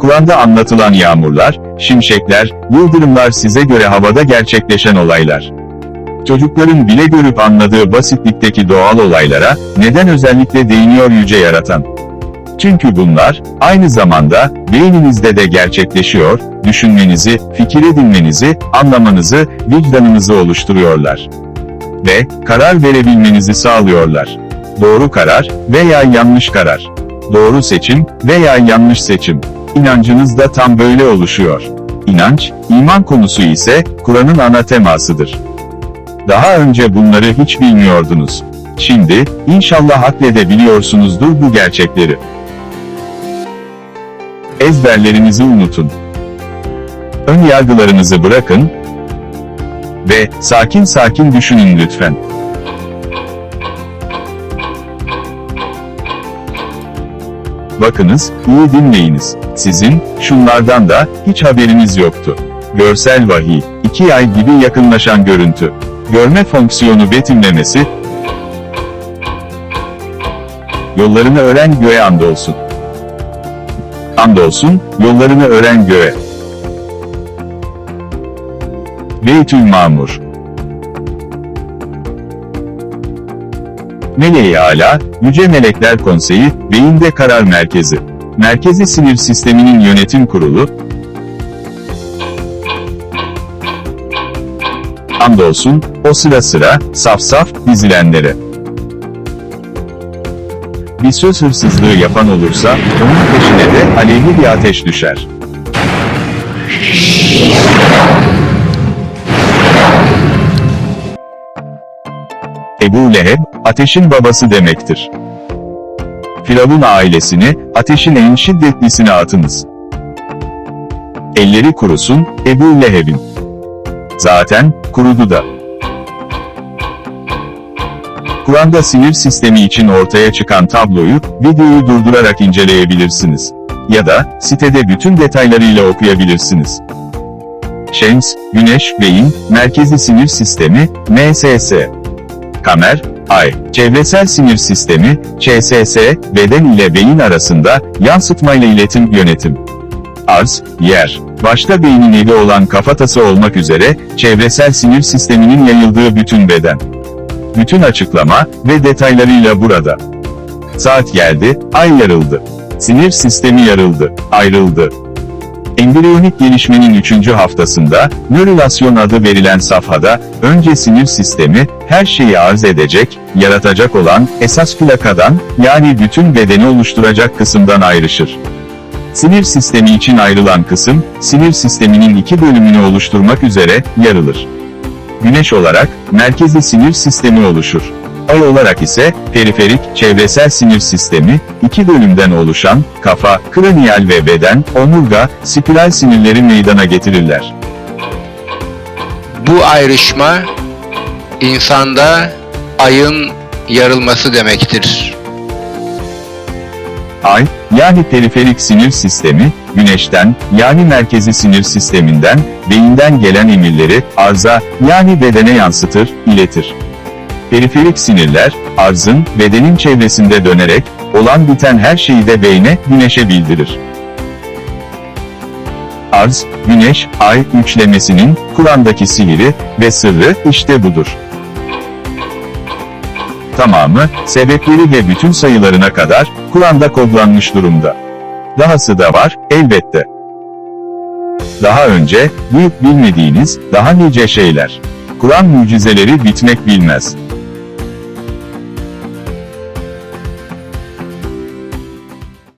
Kur'an'da anlatılan yağmurlar, şimşekler, yıldırımlar size göre havada gerçekleşen olaylar. Çocukların bile görüp anladığı basitlikteki doğal olaylara, neden özellikle değiniyor Yüce Yaratan? Çünkü bunlar, aynı zamanda, beyninizde de gerçekleşiyor, düşünmenizi, fikir edinmenizi, anlamanızı, vicdanınızı oluşturuyorlar. Ve, karar verebilmenizi sağlıyorlar. Doğru karar veya yanlış karar. Doğru seçim veya yanlış seçim. İnancınız da tam böyle oluşuyor. İnanç, iman konusu ise, Kur'an'ın ana temasıdır. Daha önce bunları hiç bilmiyordunuz. Şimdi, inşallah hakledebiliyorsunuzdur bu gerçekleri. Ezberlerinizi unutun. Ön yargılarınızı bırakın ve sakin sakin düşünün lütfen. Bakınız, iyi dinleyiniz. Sizin, şunlardan da, hiç haberiniz yoktu. Görsel vahiy, iki ay gibi yakınlaşan görüntü. Görme fonksiyonu betimlemesi, yollarını öğren göğe andolsun. Andolsun, yollarını öğren göğe. Beytül Mamur Meleği Ala, Yüce Melekler Konseyi, beyinde karar merkezi. Merkezi sinir sisteminin yönetim kurulu, andolsun, o sıra sıra, saf saf, dizilenlere. Bir söz hırsızlığı yapan olursa, onun peşine de alevli bir ateş düşer. Ebu Leheb, ateşin babası demektir. Firavun ailesini, ateşin en şiddetlisine atınız. Elleri kurusun, Ebu Leheb'in. Zaten, kurudu da. Kur'an'da sinir sistemi için ortaya çıkan tabloyu, videoyu durdurarak inceleyebilirsiniz. Ya da, sitede bütün detaylarıyla okuyabilirsiniz. Şems, Güneş, Beyin, Merkezi Sinir Sistemi, MSS. Kamer, Ay, Çevresel Sinir Sistemi, ÇSS, beden ile beyin arasında, yansıtmayla iletim, yönetim. Arz, yer. Başta beynin evi olan kafatası olmak üzere, çevresel sinir sisteminin yayıldığı bütün beden. Bütün açıklama ve detaylarıyla burada. Saat geldi, ay yarıldı. Sinir sistemi yarıldı, ayrıldı. Embriyonik gelişmenin 3. haftasında, nörülasyon adı verilen safhada, önce sinir sistemi, her şeyi arz edecek, yaratacak olan, esas plakadan, yani bütün bedeni oluşturacak kısımdan ayrışır. Sinir sistemi için ayrılan kısım, sinir sisteminin iki bölümünü oluşturmak üzere, yarılır. Güneş olarak, merkezi sinir sistemi oluşur. Ay olarak ise, periferik, çevresel sinir sistemi, iki bölümden oluşan, kafa, kraniyal ve beden, omurga, spiral sinirleri meydana getirirler. Bu ayrışma, insanda ayın yarılması demektir. Ay, yani periferik sinir sistemi, güneşten, yani merkezi sinir sisteminden, beyinden gelen emirleri, arza, yani bedene yansıtır, iletir. Periferik sinirler, arzın, bedenin çevresinde dönerek, olan biten her şeyi de beyne, güneşe bildirir. Arz, güneş, ay üçlemesinin, Kur'an'daki sihiri ve sırrı işte budur. Tamamı, sebepleri ve bütün sayılarına kadar, Kur'an'da kodlanmış durumda. Dahası da var, elbette. Daha önce, duyup bilmediğiniz, daha nice şeyler. Kur'an mucizeleri bitmek bilmez.